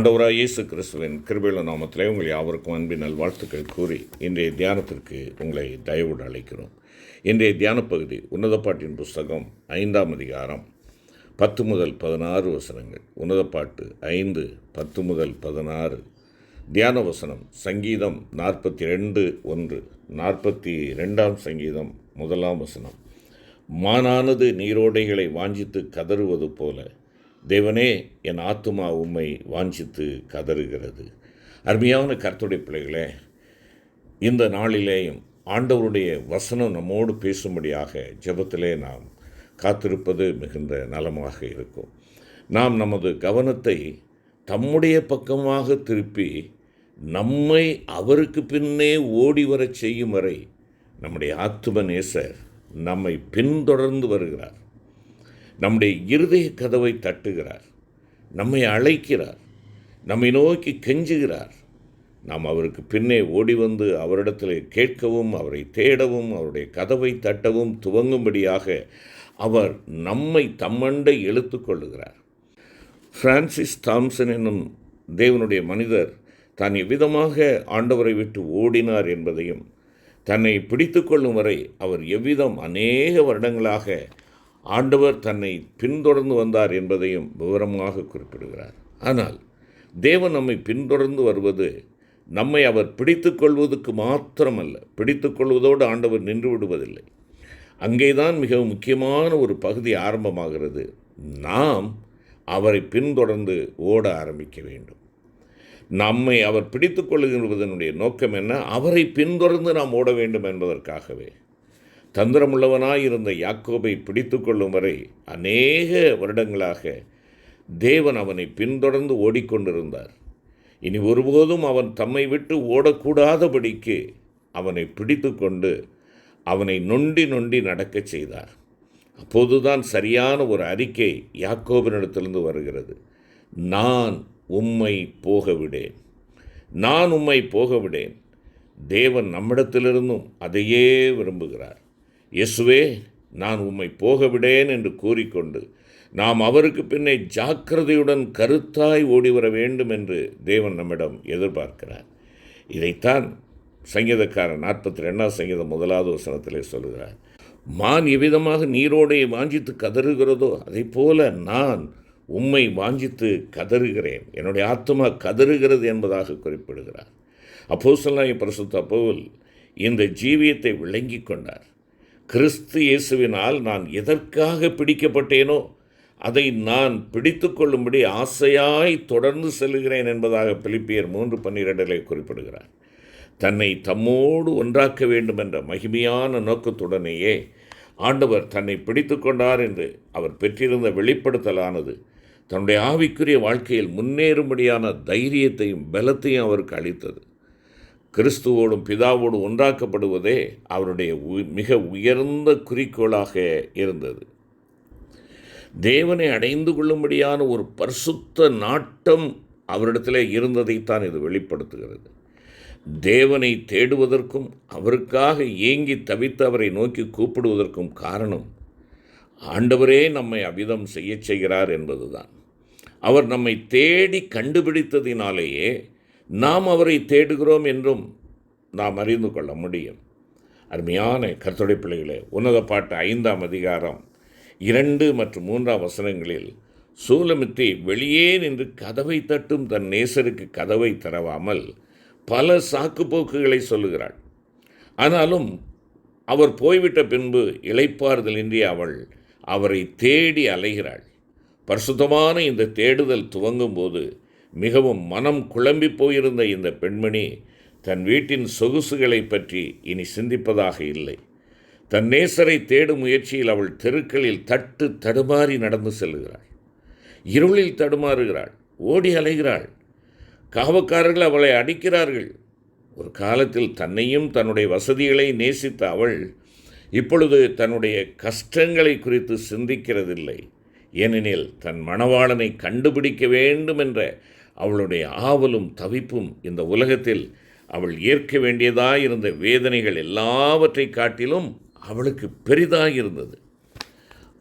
ஆண்டவராக இயேசு கிறிஸ்துவின் கிருபையுள்ள நாமத்திலே உங்கள் யாவருக்கும் அன்பின் நல்வாழ்த்துக்கள் கூறி இன்றைய தியானத்திற்கு உங்களை தயவுடன் அழைக்கிறோம். இன்றைய தியான பகுதி உன்னத பாட்டின் புஸ்தகம் ஐந்தாம் அதிகாரம் பத்து முதல் பதினாறு வசனங்கள். உன்னத பாட்டு ஐந்து பத்து முதல் பதினாறு. தியான வசனம் சங்கீதம் நாற்பத்தி ரெண்டு ஒன்று. நாற்பத்தி ரெண்டாம் சங்கீதம் முதலாம் வசனம். மானானது நீரோடைகளை வாஞ்சித்து கதறுவது போல தேவனே என் ஆத்துமா உம்மை வாஞ்சித்து கதறுகிறது. அருமையான கர்த்தருடைய பிள்ளைகளே இந்த நாளிலேயும் ஆண்டவருடைய வசனம் நம்மோடு பேசும்படியாக ஜபத்திலே நாம் காத்திருப்பது மிகுந்த நலமாக இருக்கும். நாம் நமது கவனத்தை தம்முடைய பக்கமாக திருப்பி நம்மை அவருக்கு பின்னே ஓடி வரச் செய்யும் வரை நம்முடைய ஆத்தும நேசர் நம்மை பின்தொடர்ந்து வருகிறார். நம்முடைய இருதய கதவை தட்டுகிறார். நம்மை அழைக்கிறார். நம்மை நோக்கி கெஞ்சுகிறார். நாம் அவருக்கு பின்னே ஓடி வந்து அவரிடத்தில் கேட்கவும் அவரை தேடவும் அவருடைய கதவை தட்டவும் துவங்கும்படியாக அவர் நம்மை தம்மண்டை இழுத்து கொள்ளுகிறார். பிரான்சிஸ் தாம்சன் என்னும் தேவனுடைய மனிதர் தான் எவ்விதமாக ஆண்டவரை விட்டு ஓடினார் என்பதையும் தன்னை பிடித்து கொள்ளும் வரை அவர் எவ்விதம் அநேக வருடங்களாக ஆண்டவர் தன்னை பின்தொடர்ந்து வந்தார் என்பதையும் விவரமாக குறிப்பிடுகிறார். ஆனால் தேவன் நம்மை பின்தொடர்ந்து வருவது நம்மை அவர் பிடித்து கொள்வதற்கு மாத்திரமல்ல. பிடித்து கொள்வதோடு ஆண்டவர் நின்று விடுவதில்லை. அங்கேதான் மிக முக்கியமான ஒரு பகுதி ஆரம்பமாகிறது. நாம் அவரை பின்தொடர்ந்து ஓட ஆரம்பிக்க வேண்டும். நம்மை அவர் பிடித்து கொள்ளுகிறதனுடைய நோக்கம் என்ன? அவரை பின்தொடர்ந்து நாம் ஓட வேண்டும் என்பதற்காகவே. தந்திரமுள்ளவனாய் இருந்த யாக்கோபை பிடித்து கொள்ளும் வரை அநேக வருடங்களாக தேவன் அவனை பின்தொடர்ந்து ஓடிக்கொண்டிருந்தார். இனி ஒருபோதும் அவன் தம்மை விட்டு ஓடக்கூடாதபடிக்கு அவனை பிடித்து கொண்டு அவனை நொண்டி நொண்டி நடக்கச் செய்தார். அப்போதுதான் சரியான ஒரு அறிக்கை யாக்கோபினிடத்திலிருந்து வருகிறது. நான் உம்மை போகவிடேன். நான் உம்மை போகவிடேன். தேவன் நம்மிடத்திலிருந்தும் அதையே விரும்புகிறார். இயேசுவே நான் உம்மை போக விடேன் என்று கூறிக்கொண்டு நாம் அவருக்கு பின்னே ஜாக்கிரதையுடன் கருத்தாய் ஓடி வர வேண்டும் என்று தேவன் நம்மிடம் எதிர்பார்க்கிறார். இதைத்தான் சங்கீதக்காரன் நாற்பத்தி ரெண்டாம் சங்கீதம் முதலாவது வசனத்திலே சொல்கிறார் மான் எவ்விதமாக நீரோடையை வாஞ்சித்து கதறுகிறதோ அதை போல நான் உம்மை வாஞ்சித்து கதறுகிறேன். என்னுடைய ஆத்மா கதறுகிறது என்பதாக குறிப்பிடுகிறார். அப்போ சொல்லாய பிரசுத்த அப்போவில் இந்த ஜீவியத்தை விளங்கி கொண்டார். கிறிஸ்து இயேசுவினால் நான் எதற்காக பிடிக்கப்பட்டேனோ அதை நான் பிடித்து கொள்ளும்படி ஆசையாய் தொடர்ந்து செல்கிறேன் என்பதாக பிலிப்பியர் மூன்று பன்னிரெண்டிலே குறிப்பிடுகிறார். தன்னை தம்மோடு ஒன்றாக்க வேண்டும் என்ற மகிமையான நோக்கத்துடனேயே ஆண்டவர் தன்னை பிடித்து கொண்டார் என்று அவர் பெற்றிருந்த வெளிப்படுத்தலானது தன்னுடைய ஆவிக்குரிய வாழ்க்கையில் முன்னேறும்படியான தைரியத்தையும் பலத்தையும் அவருக்கு அளித்தது. கிறிஸ்துவோடும் பிதாவோடும் ஒன்றாக்கப்படுவதே அவருடைய மிக உயர்ந்த குறிக்கோளாக இருந்தது. தேவனை அடைந்து கொள்ளும்படியான ஒரு பரிசுத்த நாட்டம் அவரிடத்தில் இருந்ததைத்தான் இது வெளிப்படுத்துகிறது. தேவனை தேடுவதற்கும் அவருக்காக ஏங்கி தவித்து அவரை நோக்கி கூப்பிடுவதற்கும் காரணம் ஆண்டவரே நம்மை அவிதம் செய்ய செய்கிறார் என்பதுதான். அவர் நம்மை தேடி கண்டுபிடித்ததினாலேயே நாம் அவரை தேடுகிறோம் என்றும் நாம் அறிந்து கொள்ள முடியும். அருமையான கர்த்தடை பிள்ளைகளே உன்னத பாட்டு ஐந்தாம் அதிகாரம் இரண்டு மற்றும் மூன்றாம் வசனங்களில் சூலமித்தி வெளியே நின்று கதவை தட்டும் தன் நேசருக்கு கதவை தரவாமல் பல சாக்குப்போக்குகளை சொல்லுகிறாள். ஆனாலும் அவர் போய்விட்ட பின்பு இளைப்பாறுதலின்றி அவள் அவரை தேடி அலைகிறாள். பரிசுத்தமான இந்த தேடுதல் துவங்கும் போது மிகவும் மனம் குழம்பி போயிருந்த இந்த பெண்மணி தன் வீட்டின் சொகுசுகளை பற்றி இனி சிந்திப்பதாக இல்லை. தன் நேசரை தேடும் முயற்சியில் அவள் தெருக்களில் தட்டு தடுமாறி நடந்து செல்கிறாள். இருளில் தடுமாறுகிறாள் ஓடி அலைகிறாள். காவக்காரர்கள் அவளை அடிக்கிறார்கள். ஒரு காலத்தில் தன்னையும் தன்னுடைய வசதிகளை நேசித்த அவள் இப்பொழுது தன்னுடைய கஷ்டங்களை குறித்து சிந்திக்கிறதில்லை. ஏனெனில் தன் மணவாளனை கண்டுபிடிக்க வேண்டும் என்ற அவளுடைய ஆவலும் தவிப்பும் இந்த உலகத்தில் அவள் ஏற்க வேண்டியதாயிருந்த வேதனைகள் எல்லாவற்றை காட்டிலும் அவளுக்கு பெரிதாக இருந்தது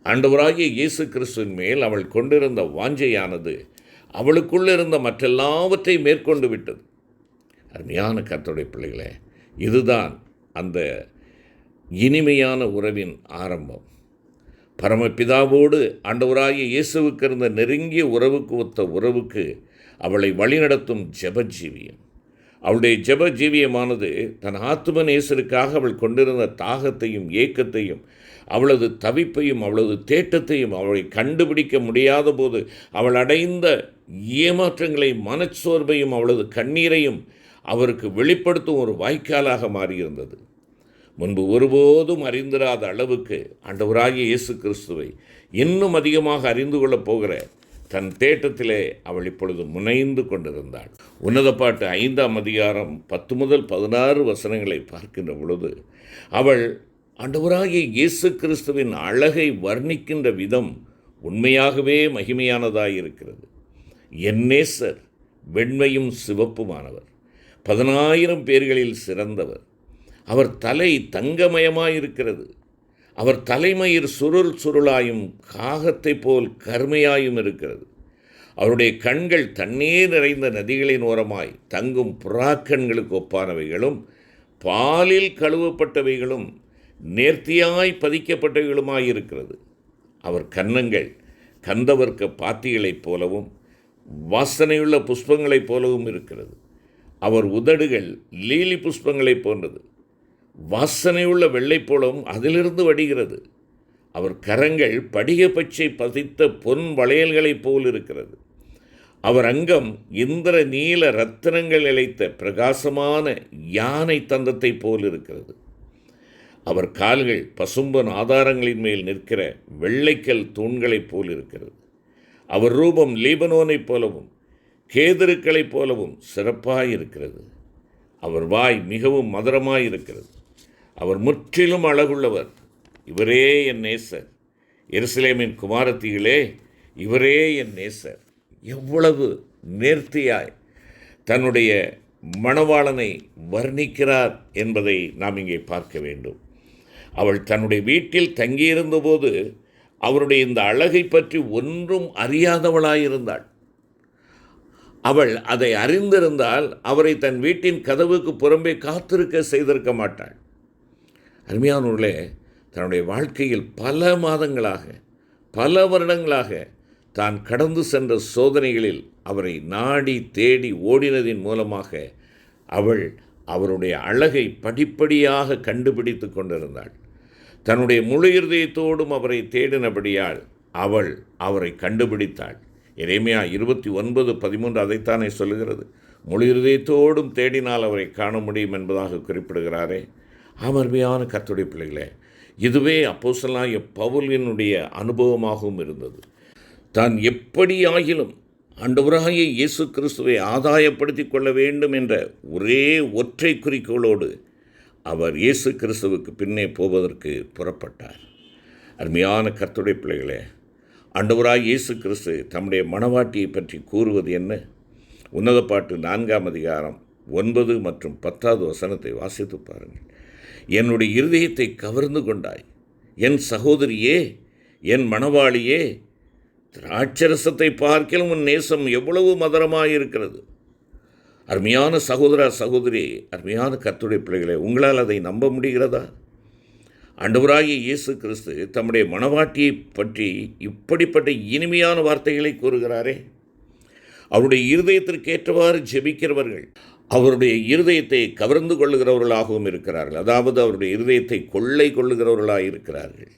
ஆண்டவராகிய இயேசு கிறிஸ்துவின் மேல் அவள் கொண்டிருந்த வாஞ்சையானது அவளுக்குள்ளிருந்த மற்றெல்லாவற்றை மேற்கொண்டு விட்டது. அருமையான கத்தோடைய பிள்ளைகளே இதுதான் அந்த இனிமையான உறவின் ஆரம்பம். பரமபிதாவோடு ஆண்டவராகிய இயேசுவுக்கு இருந்த நெருங்கிய உறவுக்கு ஒத்த உறவுக்கு அவளை வழிநடத்தும் ஜபஜீவியம். அவளுடைய ஜெப ஜீவியமானது தன் ஆத்தும நேசருக்காக அவள் கொண்டிருந்த தாகத்தையும் ஏக்கத்தையும் அவளது தவிப்பையும் அவளது தேட்டத்தையும் அவளை கண்டுபிடிக்க முடியாத போது அவள் அடைந்த ஏமாற்றங்களை மனச்சோர்வையும் அவளது கண்ணீரையும் அவருக்கு வெளிப்படுத்தும் ஒரு வாய்க்காலாக மாறியிருந்தது. முன்பு ஒருபோதும் அறிந்திராத அளவுக்கு ஆண்டவராகிய இயேசு கிறிஸ்துவை இன்னும் அதிகமாக அறிந்து கொள்ளப் போகிற தன் தேட்டத்திலே அவள் இப்பொழுது முனைந்து கொண்டிருந்தாள். உன்னத பாட்டு ஐந்தாம் அதிகாரம் பத்து முதல் பதினாறு வசனங்களை பார்க்கின்ற பொழுது அவள் ஆண்டவராகிய இயேசு கிறிஸ்துவின் அழகை வர்ணிக்கின்ற விதம் உண்மையாகவே மகிமையானதாயிருக்கிறது. என் நேசர் வெண்மையும் சிவப்புமானவர். பதினாயிரம் பேர்களில் சிறந்தவர். அவர் தலை தங்கமயமாயிருக்கிறது. அவர் தலைமயிர் சுருள் சுருளாயும் காகத்தைப் போல் கருமையாயும் இருக்கிறது. அவருடைய கண்கள் தண்ணீர் நிறைந்த நதிகளின் ஓரமாய் தங்கும் புறாக்கண்களுக்கு ஒப்பானவைகளும் பாலில் கழுவப்பட்டவைகளும் நேர்த்தியாய் பதிக்கப்பட்டவைகளுமாயிருக்கிறது அவர் கன்னங்கள் கந்தவர்க்க பாத்திகளைப் போலவும் வாசனையுள்ள புஷ்பங்களைப் போலவும் இருக்கிறது. அவர் உதடுகள் லீலி புஷ்பங்களைப் போன்றது. வாசனையுள்ள வெள்ளை போலவும் அதிலிருந்து வடிகிறது. அவர் கரங்கள் படிக பச்சை பதித்த பொன் வளையல்களைப் போல் இருக்கிறது அவர் அங்கம் இந்திர நீல ரத்தினங்கள் இழைத்த பிரகாசமான யானை தந்தத்தைப் போல் இருக்கிறது அவர் கால்கள் பசும்பன் ஆதாரங்களின் மேல் நிற்கிற வெள்ளைக்கல் தூண்களைப் போல் இருக்கிறது அவர் ரூபம் லீபனோனைப் போலவும் கேதருக்களைப் போலவும் சிறப்பாயிருக்கிறது. அவர் வாய் மிகவும் மதுரமாயிருக்கிறது. அவர் முற்றிலும் அழகுள்ளவர். இவரே என் நேசர். எருசலேமின் குமாரத்திகளே இவரே என் நேசர். எவ்வளவு நேர்த்தியாய் தன்னுடைய மணவாளனை வர்ணிக்கிறார் என்பதை நாம் இங்கே பார்க்க வேண்டும். அவள் தன்னுடைய வீட்டில் தங்கியிருந்தபோது அவருடைய இந்த அழகை பற்றி ஒன்றும் அறியாதவளாயிருந்தாள். அவள் அதை அறிந்திருந்தால் அவரை தன் வீட்டின் கதவுக்கு புறம்பே காத்திருக்க செய்திருக்க மாட்டாள். அருமையானவர்களே தன்னுடைய வாழ்க்கையில் பல மாதங்களாக பல வருடங்களாக தான் கடந்து சென்ற சோதனைகளில் அவரை நாடி தேடி ஓடினதின் மூலமாக அவள் அவருடைய அழகை படிப்படியாக கண்டுபிடித்து கொண்டிருந்தாள். தன்னுடைய முழு இருதயத்தோடும் அவரை தேடினபடியால் அவள் அவரை கண்டுபிடித்தாள். இறைமையா இருபத்தி ஒன்பது பதிமூன்று அதைத்தானே சொல்லுகிறது. முழு இருதயத்தோடும் தேடினால் அவரை காண முடியும் என்பதாக குறிப்பிடுகிறாரே. அமர்மையான கர்த்துடைய பிள்ளைகளே இதுவே அப்போசலாய பவுலினுடைய அனுபவமாகவும் இருந்தது. தான் எப்படி ஆகிலும் ஆண்டவராகிய இயேசு கிறிஸ்துவை ஆதாயப்படுத்தி கொள்ள வேண்டும் என்ற ஒரே ஒற்றை குறிக்கோளோடு அவர் இயேசு கிறிஸ்துவுக்கு பின்னே போவதற்கு புறப்பட்டார். அருமையான கர்த்துடைய பிள்ளைகளே ஆண்டவராய் இயேசு கிறிஸ்து தம்முடைய மணவாட்டியை பற்றி கூறுவது என்ன? உன்னத பாட்டு நான்காம் அதிகாரம் ஒன்பது மற்றும் பத்தாவது வசனத்தை வாசித்து பாருங்கள். என்னுடைய இருதயத்தை கவர்ந்து கொண்டாய். என் சகோதரியே என் மணவாளியே திராட்சரசத்தை பார்க்கிலும் உன் நேசம் எவ்வளவு மதுரமாயிருக்கிறது. அருமையான சகோதரா சகோதரி அருமையான கத்துடைய பிள்ளைகளே உங்களால் அதை நம்ப முடிகிறதா? ஆண்டவராகிய இயேசு கிறிஸ்து தம்முடைய மனவாட்டியை பற்றி இப்படிப்பட்ட இனிமையான வார்த்தைகளை கூறுகிறாரே. அவருடைய இருதயத்திற்கு ஏற்றவாறு ஜெபிக்கிறவர்கள் அவருடைய இருதயத்தை கவர்ந்து கொள்ளுகிறவர்களாகவும் இருக்கிறார்கள். அதாவது அவருடைய இருதயத்தை கொள்ளை கொள்ளுகிறவர்களாக இருக்கிறார்கள்.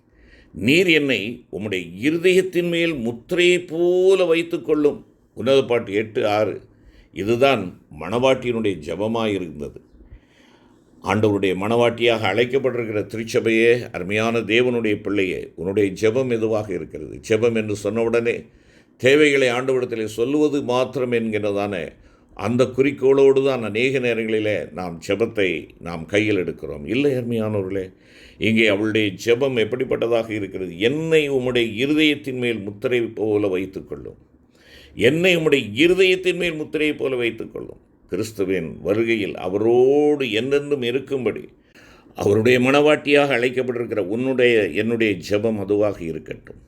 நீர் என்னை உம்முடைய இருதயத்தின் மேல் முத்திரையைப் போல வைத்துக்கொள்ளும் உன்னத பாட்டு எட்டு ஆறு. இதுதான் மணவாட்டியினுடைய ஜபமாக இருந்தது. ஆண்டவருடைய மணவாட்டியாக அழைக்கப்பட்டிருக்கிற திருச்சபையே அருமையான தேவனுடைய பிள்ளையே உன்னுடைய ஜெபம் எதுவாக இருக்கிறது? ஜெபம் என்று சொன்னவுடனே தேவைகளை ஆண்டவரிடத்தில் சொல்லுவது மாத்திரம் என்கிறதான அந்த குறிக்கோளோடு தான் அநேக நேரங்களிலே நாம் ஜெபத்தை நாம் கையில் எடுக்கிறோம். இல்லை அருமையானவர்களே இங்கே அவளுடைய ஜெபம் எப்படிப்பட்டதாக இருக்கிறது? என்னை உம்முடைய இருதயத்தின் மேல் முத்திரை போல வைத்துக்கொள்ளும். என்னை உம்முடைய இருதயத்தின் மேல் முத்திரை போல வைத்துக்கொள்ளும். கிறிஸ்துவின் வருகையில் அவரோடு என்றென்றும் இருக்கும்படி அவருடைய மனவாட்டியாக அழைக்கப்பட்டிருக்கிற உன்னுடைய என்னுடைய ஜெபம் அதுவாக இருக்கட்டும்.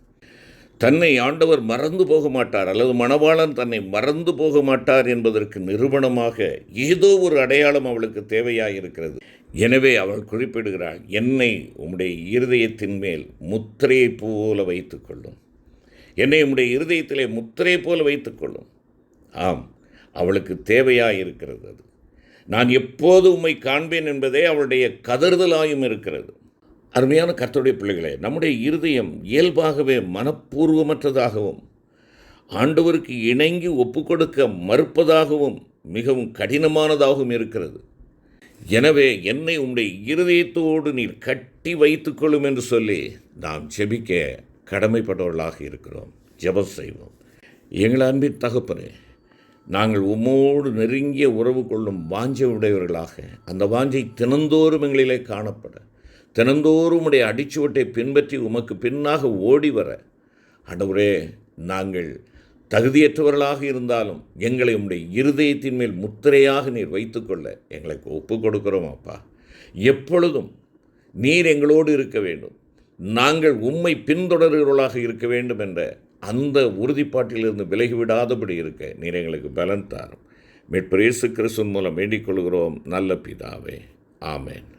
தன்னை ஆண்டவர் மறந்து போக மாட்டார் அல்லது மணவாளன் தன்னை மறந்து போக மாட்டார் என்பதற்கு நிரூபணமாக ஏதோ ஒரு அடையாளம் அவளுக்கு தேவையாக இருக்கிறது எனவே அவள் குறிப்பிடுகிறாள் என்னை உம்முடைய இருதயத்தின் மேல் முத்திரையை போல வைத்துக்கொள்ளும் என்னை உம்முடைய இருதயத்திலே முத்திரை போல வைத்துக்கொள்ளும் ஆம் அவளுக்கு தேவையாக இருக்கிறது அது. நான் எப்போது உம்மை காண்பேன் என்பதே அவளுடைய கதறுதலாயும் இருக்கிறது. அருமையான கர்த்தருடைய பிள்ளைகளே நம்முடைய இருதயம் இயல்பாகவே மனப்பூர்வமற்றதாகவும் ஆண்டவருக்கு இணங்கி ஒப்புக்கொடுக்க மறுப்பதாகவும் மிகவும் கடினமானதாகவும் இருக்கிறது. எனவே என்னை உம்முடைய இருதயத்தோடு நீர் கட்டி வைத்துக்கொள்ளும் என்று சொல்லி நாம் ஜெபிக்க கடமைப்பட்டவர்களாக இருக்கிறோம். ஜெபம் செய்வோம். எங்கள் அன்பின் தகப்பனே நாங்கள் உம்மோடு நெருங்கிய உறவு கொள்ளும் வாஞ்சை உடையவர்களாக அந்த வாஞ்சை தினந்தோறும் எங்களிலே காணப்பட தினந்தோறும் உடைய அடிச்சுவட்டை பின்பற்றி உமக்கு பின்னாக ஓடி வர. ஆண்டவரே நாங்கள் தகுதியற்றவர்களாக இருந்தாலும் எங்களை உம்முடைய இருதயத்தின் மேல் முத்திரையாக நீர் வைத்துக்கொள்ள எங்களுக்கு ஒப்பு கொடுக்கிறோம் அப்பா. எப்பொழுதும் நீர் எங்களோடு இருக்க வேண்டும். நாங்கள் உம்மை பின்தொடர்கிறவர்களாக இருக்க வேண்டும் என்ற அந்த உறுதிப்பாட்டிலிருந்து விலகிவிடாதபடி இருக்க நீர் எங்களுக்கு பலன் தாரும். மீட்பர் இயேசு கிறிஸ்துவின் மூலம் வேண்டிக் கொள்கிறோம். நல்ல பிதாவே. ஆமேன்.